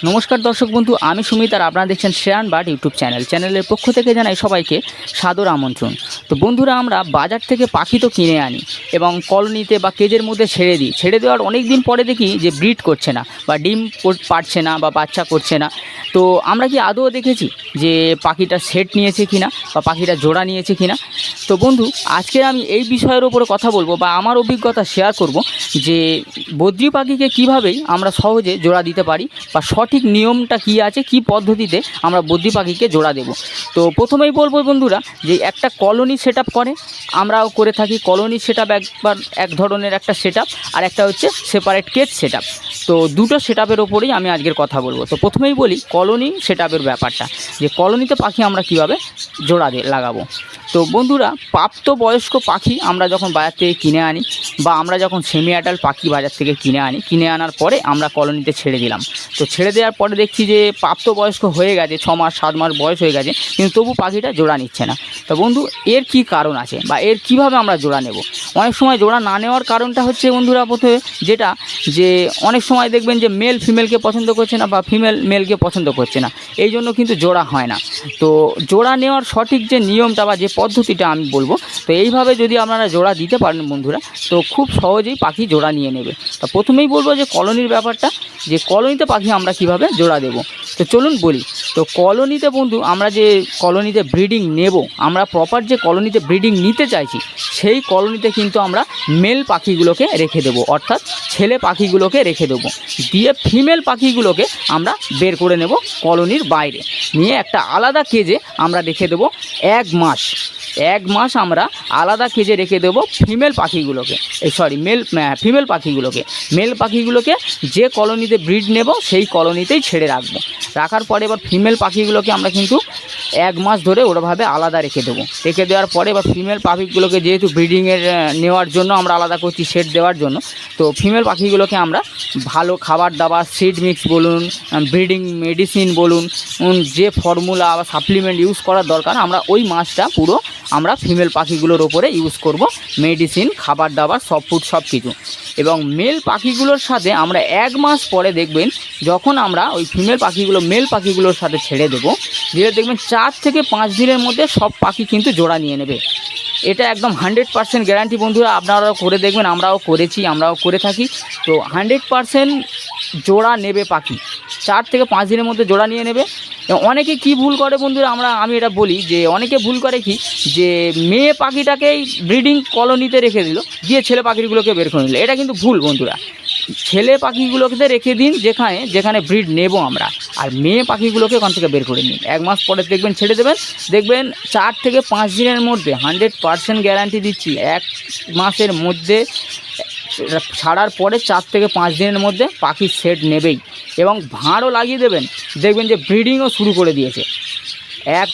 নমস্কার দর্শক বন্ধু, আমি সুমিত আর আপনারা দেখছেন শেয়ান বাট ইউটিউব চ্যানেল। চ্যানেলের পক্ষ থেকে জানাই সবাইকে সাদর আমন্ত্রণ। তো বন্ধুরা, আমরা বাজার থেকে পাখি তো কিনে আনি এবং কলোনিতে বা কেজের মধ্যে ছেড়ে দিই। ছেড়ে দেওয়ার অনেক দিন পরে দেখি যে ব্রিড করছে না বা ডিম পারছে না বা বাচ্চা করছে না। তো আমরা কি আদৌ দেখেছি যে পাখিটা সেট নিয়েছে কিনা বা পাখিটা জোড়া নিয়েছে কিনা? তো বন্ধু, আজকে আমি এই বিষয়ের ওপরে কথা বলব বা আমার অভিজ্ঞতা শেয়ার করব যে বদ্রি পাখিকে কীভাবেই আমরা সহজে জোড়া দিতে পারি বা সঠিক নিয়মটা কি আছে, কি পদ্ধতিতে আমরা বদ্রি পাখিকে জোড়া দেব। তো প্রথমেই বলব বন্ধুরা যে একটা কলোনি সেট করে, আমরাও করে থাকি। কলোনি সেট একবার এক ধরনের একটা সেট আর একটা হচ্ছে সেপারেট কেজ সেট তো দুটো সেট আপের ওপরেই আমি আজকের কথা বলব। তো প্রথমেই বলি কলোনি সেট ব্যাপারটা, যে কলোনিতে পাখি আমরা কীভাবে জোড়া দিয়ে লাগাবো। তো বন্ধুরা, প্রাপ্তবয়স্ক পাখি আমরা যখন বাজার থেকে কিনে আনি বা আমরা যখন সেমি অ্যাডাল্ট পাখি বাজার থেকে কিনে আনি, কিনে আনার পরে আমরা কলোনিতে ছেড়ে দিলাম। তো ছেড়ে দেওয়ার পরে দেখছি যে প্রাপ্তবয়স্ক হয়ে গেছে, ছ মাস, সাত মাস বয়স হয়ে গেছে, কিন্তু তবু পাখিটা জোড়া নিচ্ছে না। তো বন্ধু, এর কি কারণ আছে বা এর কীভাবে আমরা জোড়া নেব? অনেক সময় জোড়া না নেওয়ার কারণটা হচ্ছে বন্ধুরা প্রথমে যেটা, যে অনেক সময় দেখবেন যে মেল ফিমেলকে পছন্দ করছে না বা ফিমেল মেলকে পছন্দ করছে না। এই জন্য কিন্তু জোড়া হয় না। তো জোড়া নেওয়ার সঠিক যে নিয়মটা বা যে পদ্ধতিটা আমি বলব, তো এইভাবে যদি আপনারা জোড়া দিতে পারেন বন্ধুরা, তো খুব সহজেই পাখি জোড়া নিয়ে নেবে। তা প্রথমেই বলব যে কলোনির ব্যাপারটা, যে কলোনিতে পাখি আমরা কীভাবে জোড়া দেব। তো চলুন বলি তো কলোনিতে বন্ধু, আমরা যে কলোনিতে ব্রিডিং নেব, আমরা প্রপার যে কলোনিতে ব্রিডিং নিতে চাইছি, সেই কলোনিতে কিন্তু আমরা মেল পাখিগুলোকে রেখে দেব, অর্থাৎ ছেলে পাখিগুলোকে রেখে দেব। দিয়ে ফিমেল পাখিগুলোকে আমরা বের করে নেব কলোনির বাইরে। নিয়ে একটা আলাদা কেজে আমরা রেখে দেব এক মাস। এক মাস আমরা আলাদা কেজে রেখে দেবো ফিমেল পাখিগুলোকে। এই সরি মেল ফিমেল পাখিগুলোকে। মেল পাখিগুলোকে যে কলোনিতে ব্রিড নেব, সেই কলোনিতেই ছেড়ে রাখব। রাখার পরে এবার ফিমেল পাখিগুলোকে আমরা কিন্তু এক মাস ধরে ওরভাবে আলাদা রেখে দেবো। রেখে দেওয়ার পরে এবার ফিমেল পাখিগুলোকে যেহেতু ব্রিডিংয়ের নেওয়ার জন্য আমরা আলাদা করছি শেড দেওয়ার জন্য, তো ফিমেল পাখিগুলোকে আমরা ভালো খাবার দাবার সিড মিক্স বলুন ব্রিডিং মেডিসিন বলুন যে ফর্মুলা বা সাপ্লিমেন্ট ইউজ করার দরকার, আমরা ওই মাছটা পুরো আমরা ফিমেল পাখিগুলোর ওপরে ইউজ করব মেডিসিন খাবার দাবার, সব ফুড সব কিছু। এবং মেল পাখিগুলোর সাথে আমরা এক মাস পরে দেখবেন যখন আমরা ওই ফিমেল পাখিগুলো মেল পাখিগুলোর সাথে ছেড়ে দেবো দিয়ে দেখবেন চার থেকে পাঁচ দিনের মধ্যে সব পাখি কিন্তু জোড়া নিয়ে নেবে। এটা একদম হান্ড্রেড পার্সেন্ট গ্যারান্টি বন্ধুরা, আপনারাও করে দেখবেন, আমরাও করেছি, আমরাও করে থাকি। তো হান্ড্রেড পার্সেন্ট জোড়া নেবে পাখি। চার থেকে পাঁচ দিনের মধ্যে জোড়া নিয়ে নেবে। অনেকে কি ভুল করে বন্ধুরা? আমরা, আমি এটা বলি যে, অনেকে ভুল করে কি? যে, মেয়ে পাখিটাকেই ব্রিডিং কলোনিতে রেখে দিল, দিয়ে ছেলে পাখিগুলোকে বের করে নিল। এটা কিন্তু ভুল বন্ধুরা। ছেলে পাখিগুলোকে রেখে দিন যেখানে যেখানে ব্রিড নেব আমরা। আর মেয়ে পাখিগুলোকে ওখান থেকে বের করে নিন। এক মাস পরে দেখবেন ছেড়ে দেবেন। দেখবেন চার থেকে পাঁচ দিনের মধ্যে হান্ড্রেড পারসেন্ট গ্যারান্টি দিচ্ছি। এক মাসের মধ্যে ছাড়ার পরে চার থেকে পাঁচ দিনের মধ্যে পাখির সেট নেবেই এবং ভাঁড়ও লাগিয়ে দেবেন। দেখবেন যে ব্রিডিংও শুরু করে দিয়েছে। এক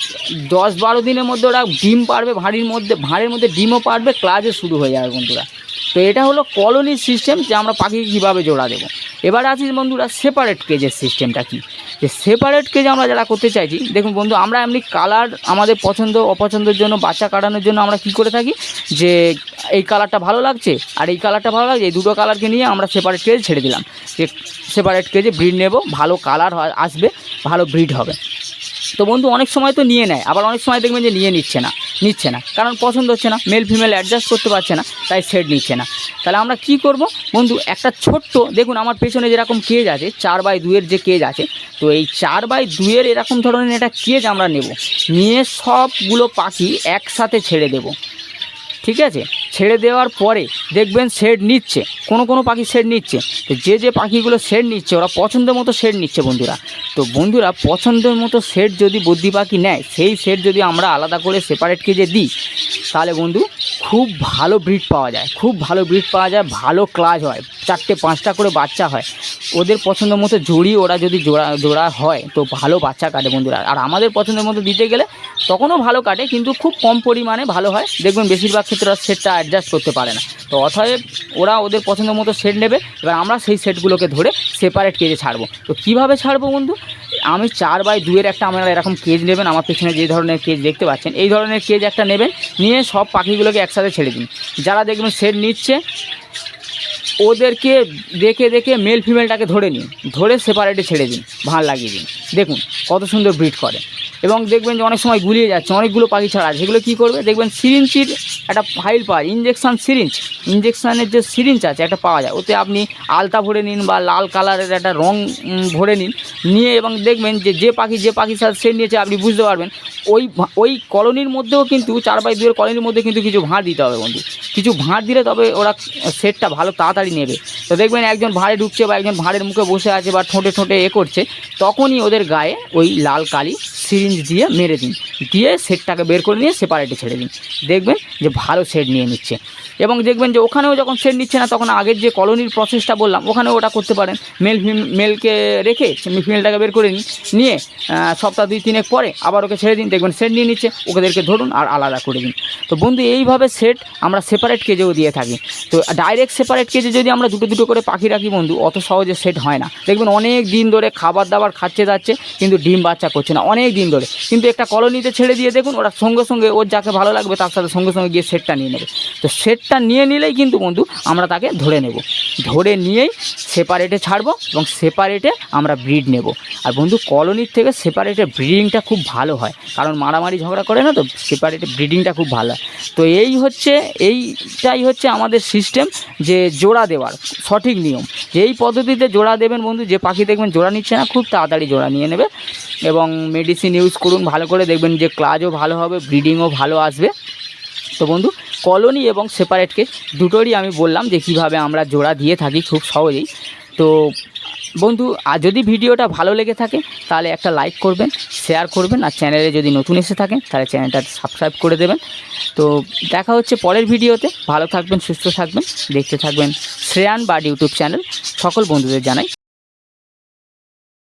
দশ বারো দিনের মধ্যে ওরা ডিম পারবে, ভাঁড়ির মধ্যে ভাঁড়ের মধ্যে ডিমও পারবে, ক্লাজে শুরু হয়ে যাবে বন্ধুরা। তো এটা হলো কলোনির সিস্টেম যে আমরা পাখিকে কীভাবে জোড়া দেবো। এবার আছি বন্ধুরা সেপারেট কেজের সিস্টেমটা কি? যে সেপারেট কেজ আমরা যারা করতে চাইছি, দেখুন বন্ধু, আমরা এমনি কালার আমাদের পছন্দ, অপছন্দের জন্য, বাচ্চা কাটানোর জন্য আমরা কি করে থাকি? যে এই কালারটা ভালো লাগছে আর এই কালারটা ভালো লাগছে, এই দুটো কালারকে নিয়ে আমরা সেপারেট কেজে ছেড়ে দিলাম। যে সেপারেট কেজে ব্রিড নেব, ভালো কালার আসবে, ভালো ব্রিড হবে। তো বন্ধু, অনেক সময় তো নিয়ে নেয়, আবার অনেক সময় দেখবেন যে নিয়ে নিচ্ছে না। নিচ্ছে না। কারণ পছন্দ হচ্ছে না মেল ফিমেল অ্যাডজাস্ট করতে পারছে না, তাই শেড নিচ্ছে না। তাহলে আমরা কি করব? বন্ধু, একটা ছোট্ট, দেখুন আমার পেছনে যেরকম কেজ আছে, চার বাই দুয়ের যে কেজ আছে, তো এই চার বাই দুয়ের এরকম ধরনের একটা কেজ আমরা নেব। নিয়ে সবগুলো পাখি একসাথে ছেড়ে দেব। ঠিক আছে? ছেড়ে দেওয়ার পরে দেখবেন শেড নিচ্ছে, কোনো কোনো পাখি শেড নিচ্ছে। তো যে যে পাখিগুলো শেড নিচ্ছে, ওরা পছন্দ মতো শেড নিচ্ছে বন্ধুরা। তো বন্ধুরা, পছন্দের মতো শেড যদি বুদ্ধি পাখি নেয়, সেই শেড যদি আমরা আলাদা করে সেপারেটকে যে দিই, তাহলে বন্ধু খুব ভালো ব্রিড পাওয়া যায়, খুব ভালো ব্রিড পাওয়া যায়, ভালো ক্লাজ হয়, চারটে পাঁচটা করে বাচ্চা হয়। ওদের পছন্দ মতো জড়ি ওরা যদি জোড়া জোড়া হয়, তো ভালো বাচ্চা কাটে বন্ধুরা। আর আমাদের পছন্দের মতো দিতে গেলে তখনও ভালো কাটে, কিন্তু খুব কম পরিমাণে ভালো হয়। দেখবেন বেশিরভাগ ক্ষেত্রে ওরা সেটটা অ্যাডজাস্ট করতে পারে না। তো অতএব ওরা ওদের পছন্দ মতো সেট নেবে, এবার আমরা সেই সেটগুলোকে ধরে সেপারেট কেজে ছাড়বো। তো কীভাবে ছাড়বো বন্ধু? আমি চার বাই দুয়ের একটা আপনারা এরকম কেজ নেবেন, আমার পেছনে যে ধরনের কেজ দেখতে পাচ্ছেন, এই ধরনের কেজ একটা নেবেন, নিয়ে সব পাখিগুলোকে একসাথে ছেড়ে দিন। যারা দেখবেন সেট নিচ্ছে, ওদেরকে দেখে দেখে মেল ফিমেলটাকে ধরে নিন, ধরে সেপারেটে ছেড়ে দিন, ভাঁড় লাগিয়ে দিন। দেখুন কত সুন্দর ব্রিড করে। এবং দেখবেন যে অনেক সময় গুলিয়ে যাচ্ছে, অনেকগুলো পাখি ছাড়া আছে। সেগুলো কী করবে? দেখবেন সিরিঞ্চির একটা ফাইল পাওয়া যায় ইঞ্জেকশান সিরিঞ্জ ইঞ্জেকশানের যে সিরিঞ্জ আছে, একটা পাওয়া যায়। ওতে আপনি আলতা ভরে নিন বা লাল কালারের একটা রং ভরে নিন। নিয়ে এবং দেখবেন যে যে পাখি, যে পাখির সাথে সেট নিয়েছে, আপনি বুঝতে পারবেন। ওই ওই কলোনির মধ্যেও কিন্তু, চার বাই দুয়ের কলোনির মধ্যে কিন্তু কিছু ভাঁড় দিতে হবে বন্ধু। কিছু ভাঁড় দিলে তবে ওরা সেটটা ভালো তাড়াতাড়ি নেবে। তো দেখবেন একজন ভাঁড়ে ঢুকছে বা একজন ভাঁড়ের মুখে বসে আছে বা ঠোঁটে ঠোঁটে এ করছে, তখনই ওদের গায়ে ওই লাল কালি সিরিঞ্জ দিয়ে মেরে দিন। দিয়ে সেটটাকে বের করে নিয়ে সেপারেটে ছেড়ে দিন। দেখবেন যে ভালো শেড নিয়ে নিচ্ছে। এবং দেখবেন যে ওখানেও যখন সেট নিচ্ছে না, তখন আগের যে কলোনির প্রসেসটা বললাম, ওখানেও ওটা করতে পারেন। মেল মেলকে রেখে ফিমেলটাকে বের করে নিন, নিয়ে সপ্তাহ দুই তিনেক পরে আবার ওকে ছেড়ে দিন, দেখবেন সেট নিয়ে নিচ্ছে ওদেরকে ধরুন আর আলাদা করে দিন। তো বন্ধু, এইভাবে সেট আমরা সেপারেট কেজেও দিয়ে থাকি। তো ডাইরেক্ট সেপারেট কেজে যদি আমরা দুটো দুটো করে পাখি রাখি বন্ধু, অত সহজে সেট হয় না। দেখবেন অনেক দিন ধরে খাবার দাবার খাচ্ছে যাচ্ছে, কিন্তু ডিম বাচ্চা করছে না, অনেক দিন ধরে। কিন্তু একটা কলোনিতে ছেড়ে দিয়ে দেখুন, ওরা সঙ্গে সঙ্গে, ওর যাকে ভালো লাগবে তার সাথে সঙ্গে সঙ্গে গিয়ে সেটটা নিয়ে নেবে। তো সেটটা নিয়ে নিলেই কিন্তু বন্ধু আমরা তাকে ধরে নেব। ধরে নিয়েই সেপারেটে ছাড়বো এবং সেপারেটে আমরা ব্রিড নেব। আর বন্ধু কলোনির থেকে সেপারেটে ব্রিডিংটা খুব ভালো হয়। কারণ মারামারি ঝগড়া করে না তো সেপারেটে ব্রিডিংটা খুব ভালো হয়। তো এই হচ্ছে, এইটাই হচ্ছে আমাদের সিস্টেম যে জোড়া দেওয়ার সঠিক নিয়ম। যে এই পদ্ধতিতে জোড়া দেবেন বন্ধু, যে পাখি দেখবেন জোড়া নিচ্ছে না, খুব তাড়াতাড়ি জোড়া নিয়ে নেবে। এবং মেডিসিন ইউজ করুন, ভালো করে দেখবেন যে ক্লাজও ভালো হবে ব্রিডিংও ভালো আসবে। তো বন্ধু, কলোনি এবং সেপারেট কেস দুটোরই আমি বললাম যে কীভাবে আমরা জোড়া দিয়ে থাকি খুব সহজেই। তো বন্ধু, আর যদি ভিডিওটা ভালো লেগে থাকে, তাহলে একটা লাইক করবেন শেয়ার করবেন, আর চ্যানেলে যদি নতুন এসে থাকেন, তাহলে চ্যানেলটা সাবস্ক্রাইব করে দেবেন। তো দেখা হচ্ছে পরের ভিডিওতে। ভালো থাকবেন, সুস্থ থাকবেন, দেখতে থাকবেন শ্রেয়ান বার্ড ইউটিউব চ্যানেল সকল বন্ধুদের জানাই